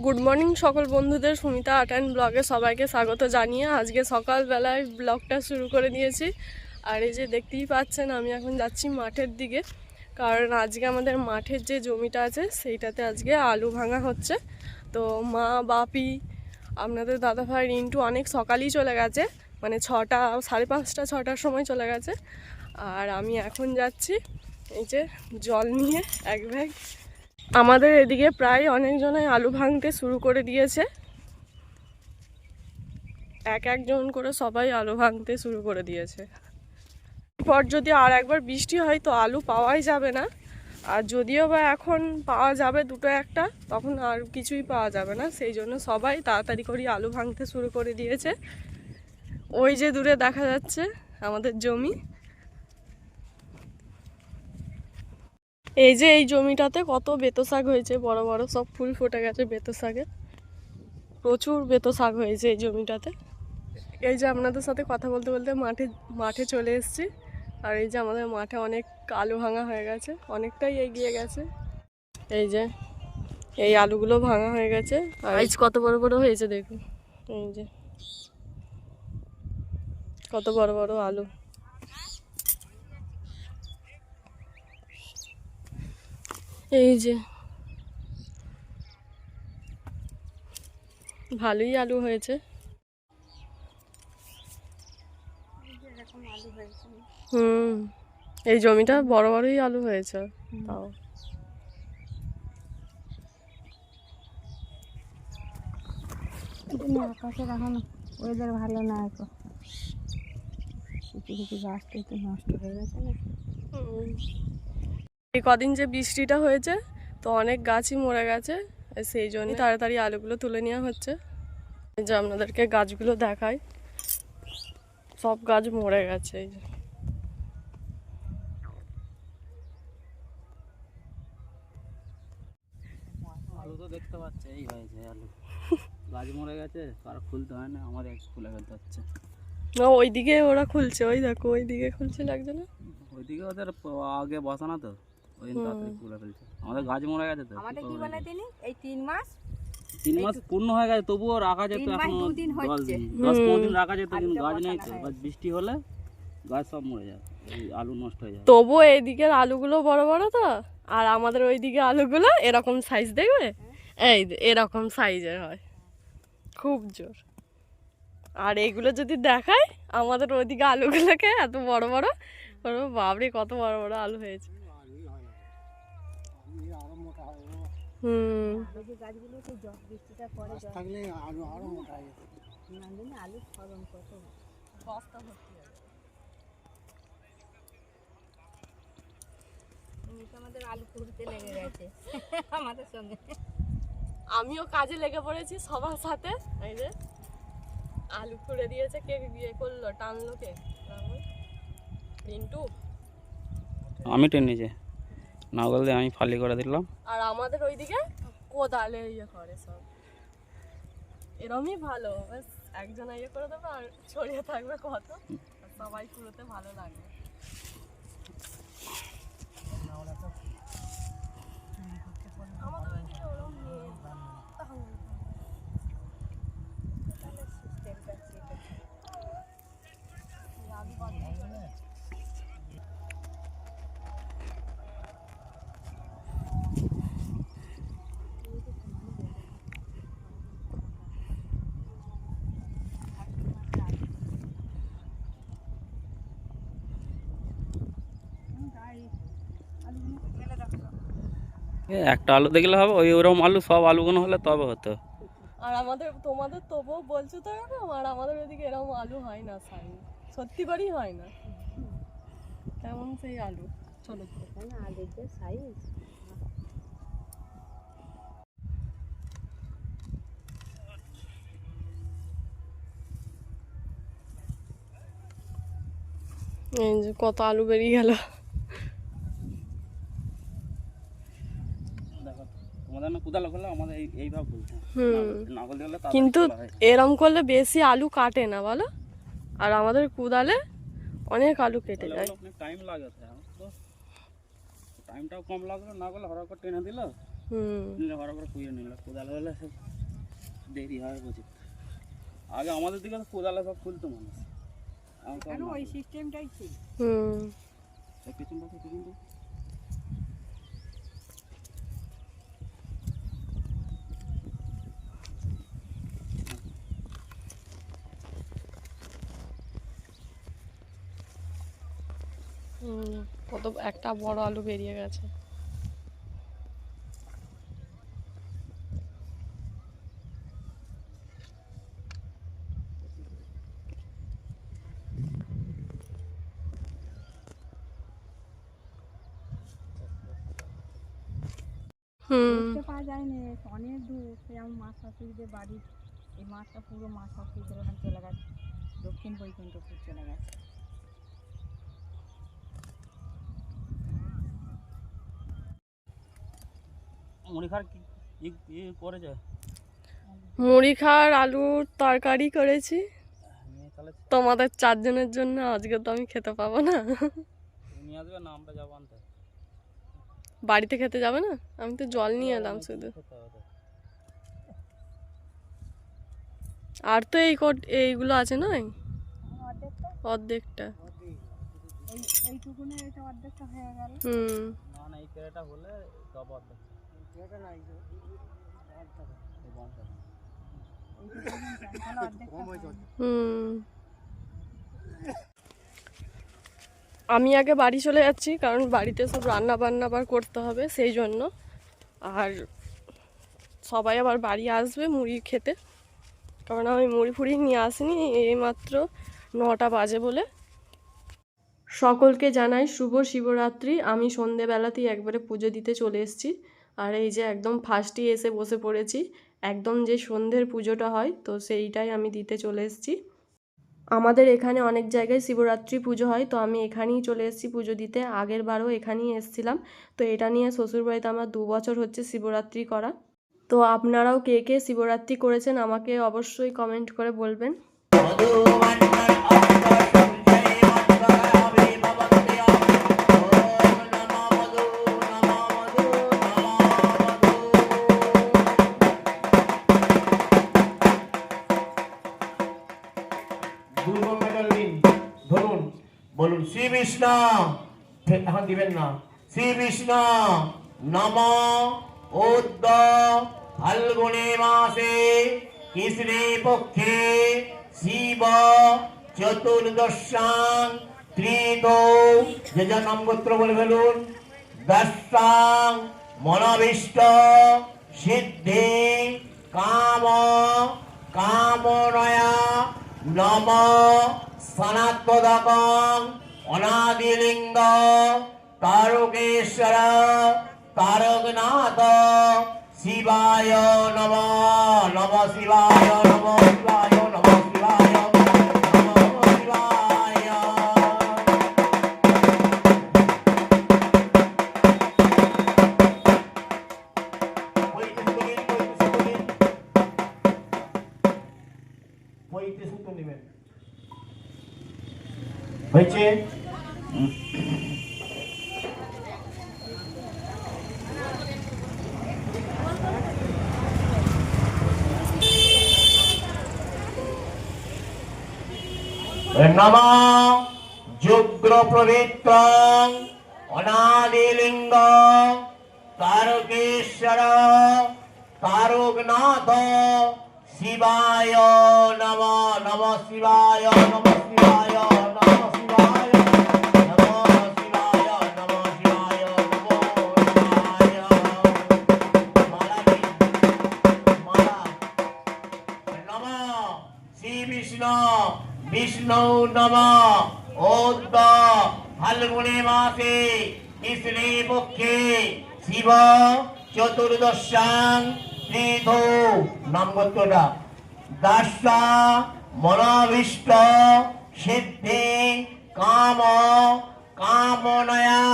Good morning সকল বন্ধুদের। Sumita art and ব্লগে সবাইকে স্বাগত জানিয়ে আজকে সকালবেলায় ব্লগটা শুরু করে দিয়েছি। আর এই যে দেখতেই পাচ্ছেন, আমি এখন যাচ্ছি মাঠের দিকে। কারণ আজকে আমাদের মাঠের যে জমিটা আছে, সেইটাতে আজকে আলু ভাঙা হচ্ছে। তো মা, বাপি, আপনাদের দাদাভাই, রিন্টু অনেক সকালেই চলে গেছে। মানে ছটা, সাড়ে পাঁচটা, ছটার সময় চলে গেছে। আর আমি এখন যাচ্ছি এই যে জল নিয়ে, এক ব্যাগ আমাদের এদিকে প্রায় অনেকজনাই আলু ভাঙতে শুরু করে দিয়েছে। এক একজন করে সবাই আলু ভাঙতে শুরু করে দিয়েছে। পর যদি আর একবার বৃষ্টি হয় তো আলু পাওয়াই যাবে না। আর যদিও বা এখন পাওয়া যাবে দুটো একটা, তখন আর কিছুই পাওয়া যাবে না। সেই জন্য সবাই তাড়াতাড়ি করে আলু ভাঙতে শুরু করে দিয়েছে। ওই যে দূরে দেখা যাচ্ছে আমাদের জমি। এই যে এই জমিটাতে কত বেতো শাক হয়েছে বড় বড় সব ফুল ফুটে গেছে বেতো শাকের। প্রচুর বেতো শাক হয়েছে এই জমিটাতে। এই যে আপনাদের সাথে কথা বলতে বলতে মাঠে মাঠে চলে এসেছি। আর এই যে আমাদের মাঠে অনেক আলু ভাঙা হয়ে গেছে অনেকটাই এগিয়ে গেছে। এই যে এই আলুগুলো ভাঙা হয়ে গেছে। আর এই কত বড় বড় হয়েছে দেখুন। এই যে কত বড় বড় আলু। এই যে। ভালোই আলু হয়েছে। হুম এই জমিটা বড় বড়ই আলু হয়েছে তাও। না আকাশের এখন ওয়েদার ভালো না এখন। কিছু কিছু একটু নষ্ট হয়ে গেছে না। এই কদিন যে বৃষ্টিটা হয়েছে তো অনেক গাছই মরে গেছে সেই জন্য তাড়াতাড়ি আলুগুলো তুলে নেওয়া হচ্ছে। যে আপনাদেরকে গাছগুলো দেখাই। সব গাছ মরে গেছে এই যে। আলু তো দেখতে পাচ্ছে এই হয়েছে আলু। গাছ মরে গেছে আর খুলতে হয় না খুলে ফেলতে হচ্ছে। না ওইদিকে ওরা খুলছে ওই দেখো ওইদিকে খুলছে লাগছে না ওইদিকে ওদের আগে বসানো তো। ওই তাড়াতাড়ি ফেলছে আমাদের গাছ মরে গেছে তো আমাদের কি বলে তিনি? এই তিন মাস? তিন মাস পূর্ণ হয়ে গেছে তবুও রাখা যেত তিন মাস এখনও দুদিন দশ দিন দশ পনেরো দিন রাখা যেত কিন্তু গাছ নেই তো। এবার বৃষ্টি হলে গাছ সব মরে যায় আলু নষ্ট হয়ে যায়। তবুও এইদিকের আলুগুলো বড় বড় তো। আর আমাদের ওইদিকে আলুগুলো এরকম সাইজ দেখবে? এই এরকম সাইজের হয়। খুব জোর। আর এইগুলো যদি দেখায় আমাদের ওইদিকে আলুগুলোকে এত বড় বড় বড় বাবরে কত বড় বড় আলু হয়েছে। হুম। এই গাছগুলো তো জল বৃষ্টিটা থাকলে আলু আরও মোটা হয়ে যেত। না আলু ফলন কত? বস্তা ভর্তি হবে। আমাদের আলু কুড়তে লেগে গেছে। আমাদের সঙ্গে। আমিও কাজে লেগে পড়েছি সবার সাথে। এই যে আলু খুঁড়ে দিয়েছে কে বিয়ে করল টানলো কে? রিন্টু আমি টেনেছে। নাগল দিয়ে আমি ফালি করে দিলাম। আর আমাদের ওইদিকে কোদালে ইয়ে করে সব। এরমই ভালো। একজন ইয়ে করে দেবে আর ছড়িয়ে থাকবে কত। সবাই কুড়োতে ভালো লাগবে একটা আলু দেখলে হবে, ওই ওরকম আলু, সব আলুগুলো হলে তবে হতো। আর আমাদের, তোমাদের তবুও বলছো তো এরকম, আর আমাদের ওইদিকে এরকম আলু হয় না সাইজ সত্যি করেই হয় না। তেমন সেই আলু। চলো। আলুর যে সাইজ কত আলু বেরিয়ে গেল। তোমাদের না কুদাল করলে আমাদের এই এইভাবে হুম। নাগল কিন্তু এরম করলে বেশি আলু কাটে না বলো? আর আমাদের কুদালে অনেক আলু কেটে যায়। অনেক টাইম লাগে তো টাইমটাও কম লাগল না করলে হঠাৎ করে টেনে দিল। হুম। নিলে ভাড়া করে কুড়িয়ে নিলে। কোদাল হলে সব দেরি হয় প্রচুর আগে আমাদের দিকে তো কোদালে সব খুলতো মানুষ। আর কেন? না। ওই সিস্টেমটাই ছিল হুম এই পেছনটা থেকে কিন্তু হুম কত একটা বড় আলু বেরিয়ে গেছে। পাওয়া যায় না অনেক দূর। সে আমার মা শাশুড়িদের বাড়ি। এই মাছটা পুরো মা চলে গেছে। দক্ষিণ বৈকুণ্ঠপুর চলে গেছে। মুড়ি খার আলুর তরকারি করেছি। তোমাদের চারজনের জন্য আজকে তো আমি খেতে পাবো না। নিয়ে আসবে না আমরা যাব আনতে। বাড়িতে খেতে যাবে না? আমি তো জল নিয়ে এলাম শুধু। আর তো এই কোট এইগুলো আছে নয় অর্ধেকটা। অর্ধেকটা। এই এইটুকুনে এটা অর্ধেকটা হয়ে গেল। হুম। না না এই কেড়েটা হলে সব অর্ধেক এই আমি আগে বাড়ি চলে যাচ্ছি, কারণ বাড়িতে সব রান্না বান্না আবার করতে হবে, সেই জন্য। আর সবাই আবার বাড়ি আসবে মুড়ি খেতে। কারণ আমি মুড়ি ফুড়ি নিয়ে আসিনি এইমাত্র নটা বাজে বলে। সকলকে জানাই শুভ শিবরাত্রি। আমি সন্ধেবেলাতেই একবারে পুজো দিতে চলে এসেছি। আর এই যে একদম ফার্স্টই এসে বসে পড়েছি, একদম যে সন্ধ্যের পুজোটা হয়, তো সেইটাই আমি দিতে চলে এসেছি। আমাদের এখানে অনেক জায়গায় শিবরাত্রি পুজো হয়, তো আমি এখানেই চলে এসেছি পুজো দিতে। আগের বারও এখানেই এসেছিলাম। তো এটা নিয়ে শ্বশুরবাড়িতে আমার দু বছর হচ্ছে শিবরাত্রি করা। তো আপনারাও কে কে শিবরাত্রি করেছেন আমাকে অবশ্যই কমেন্ট করে বলবেন। শ্রী বিষ্ণ এখন দিবেন না। শ্রী বিষ্ণ নম উদ্দ ফাল্গুনে মাসে কৃষ্ণে পক্ষে শিব চতুর্দশাং ত্রিদ যে যা নামগোত্র বলে ফেলুন। দশাং মনোবিষ্ট সিদ্ধি কাম কামনয়া নম সনাতদকং অনাদিলিঙ্গ তারকেশ্বর তারকনাথ শিবায় নম নম শিবায় নম শিবায়। নম যুগ্র প্রবৃত্ত অনাদিলিঙ্গ তারকেশ্বর তারকনাথ শিবায় নম নম শিবায় নম শিবায় নম শিবায় নম বিষ্ণু নম। ওদ্দ ফাল্গুনে মাসে কৃষ্ণে পক্ষে শিব চতুর্দশাং ত্রিধ নামগত্রটা। দাসা মনাবিষ্ট সিদ্ধি কাম কামনয়া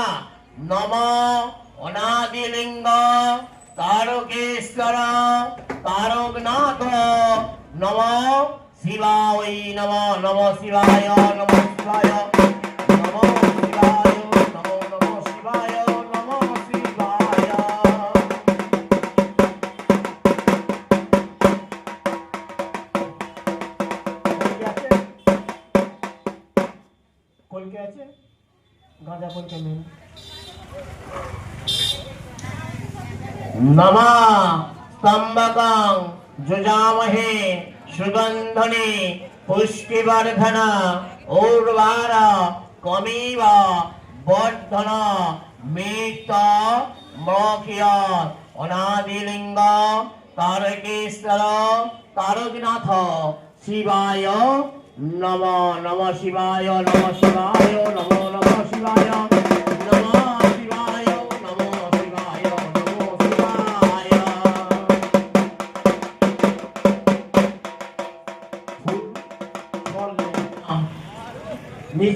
নম। অনাদিলিঙ্গ তারকেশ্বর তারকনাথ নম। শিবায় নম নম শিবায় নম শিবায় কলকে আছে? গাঁজা কলকে নেই। নমা স্তম্ভকং যজামহে সুগন্ধনে পুষ্টিবর্ধন ঔর্বার কমিব, বর্ধন মিত অনাদিলিঙ্গ তারকেশ্বর তারকনাথ শিবায় নম নম শিবায় নম শিবায় নম নম শিবায়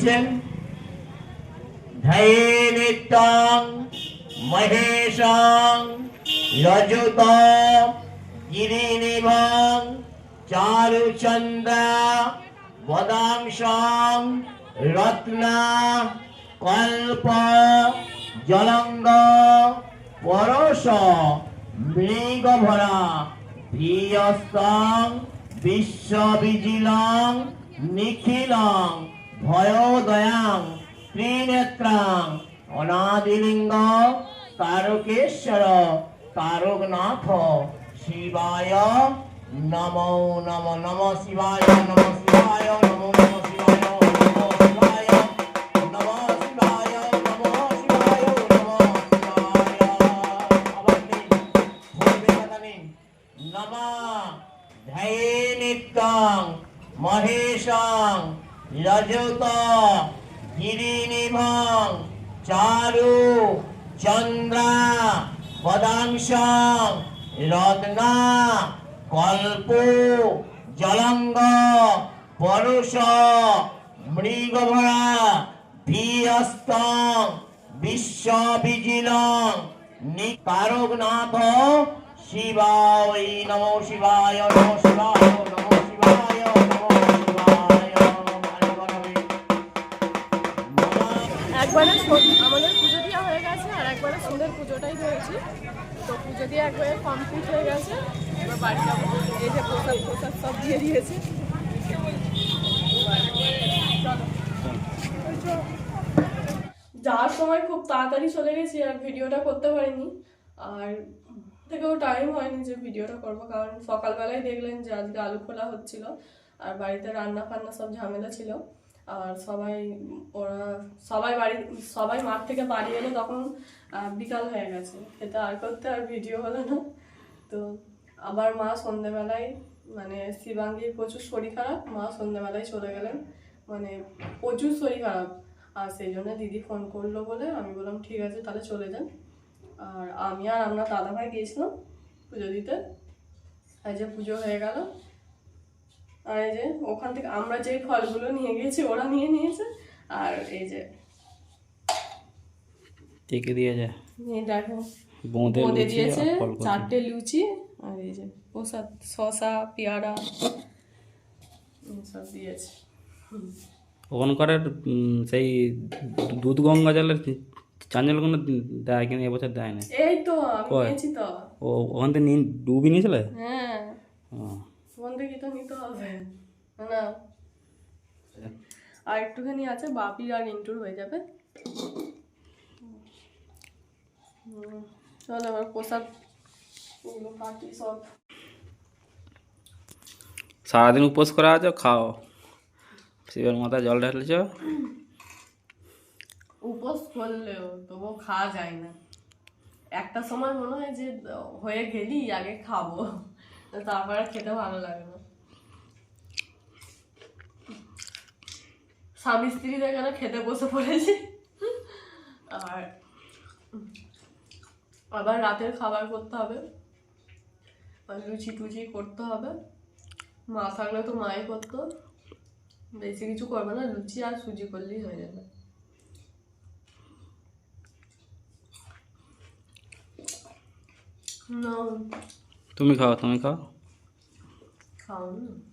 নিচে ধয়ে মহেশং রজত গিরিনিভং চারুচন্দ্র বদাংশং রত্না কল্প জলঙ্গ পরশ মৃগভরা ভিয়স্তং বিশ্ববিজিলং নিখিলং ভয়োদয়াং ত্রিনেত্রাং অনাদিলিঙ্গ তারকেশ্বর তারকনাথ শিবায় নমো নম নম শিবায় নম শিবায় নমো। জলঙ্গ পরশ মৃগভরা ভিয়স্তং বিশ্ববিজিলং নিকারকনাথ শিবায় নমো শিবায় নমো শিবায় নমো শিবায় একবারে আমাদের পুজো দেওয়া হয়ে গেছে আর একবারে সুন্দর পুজোটাই ধরেছি তো পুজো দিয়ে একবারে কমপ্লিট হয়ে গেছে। এবার বাড়ি যাব। যাওয়ার সময় খুব তাড়াতাড়ি চলে গেছি আর ভিডিওটা করতে পারিনি। আর থেকেও টাইম হয়নি যে ভিডিওটা করব, কারণ সকালবেলায় দেখলেন যে আজকে আলু খোলা হচ্ছিল আর বাড়িতে রান্না ফান্না সব ঝামেলা ছিল। আর সবাই, ওরা সবাই বাড়ি, সবাই মাঠ থেকে বাড়ি এলো তখন বিকাল হয়ে গেছে। খেতে আর করতে আর ভিডিও হলো না। তো আবার মা সন্ধেবেলায় মানে শিবাঙ্গীর প্রচুর শরীর খারাপ মা সন্ধেবেলায় চলে গেলেন মানে প্রচুর শরীর খারাপ। আর সেই জন্য দিদি ফোন করল বলে আমি বললাম ঠিক আছে তাহলে চলে যান। আর আমি আর আমরা দাদা ভাই গিয়েছিলাম পুজো দিতে। এই যে পুজো হয়ে গেল। আর এই যে ওখান থেকে আমরা যে ফলগুলো নিয়ে গেছি ওরা নিয়ে নিয়েছে। আর এই যে কে দিয়ে যায় দেখো বোঁদে দিয়েছে চারটে লুচি। আর এই যে প্রসাদ শশা পেয়ারা সব দিয়েছে। ওখানকার সেই দুধ গঙ্গা জলের চাঞ্জলগুলো দেয় কিন্তু এবছর দেয় না এই তো আমি তো। ও ওখান থেকে নিয়ে ডুবি নিয়েছিলে? হ্যাঁ। ওখান থেকে তো নিতে হবে। না আর একটুখানি আছে বাপির আর ইন্টুর হয়ে যাবে। চলো এবার প্রসাদ সারাদিন উপোস করা আছো? খাও। শিবের মাথায় জল ঢালছ? উপোস করলেও তবুও খাওয়া যায় না। একটা সময় মনে হয় যে, হয়ে গেলি, আগে খাব। তারপর খেতে ভালো লাগে না। স্বামী স্ত্রী এখানে খেতে বসে পড়েছি? আর আবার রাতের খাবার করতে হবে। লুচি টুচি করতে হবে। মা থাকলে তো মাই করতো। বেশি কিছু করবে না লুচি আর সুজি করলেই হয়ে যাবে। না তুমি খাও তুমি খাও। খাও না?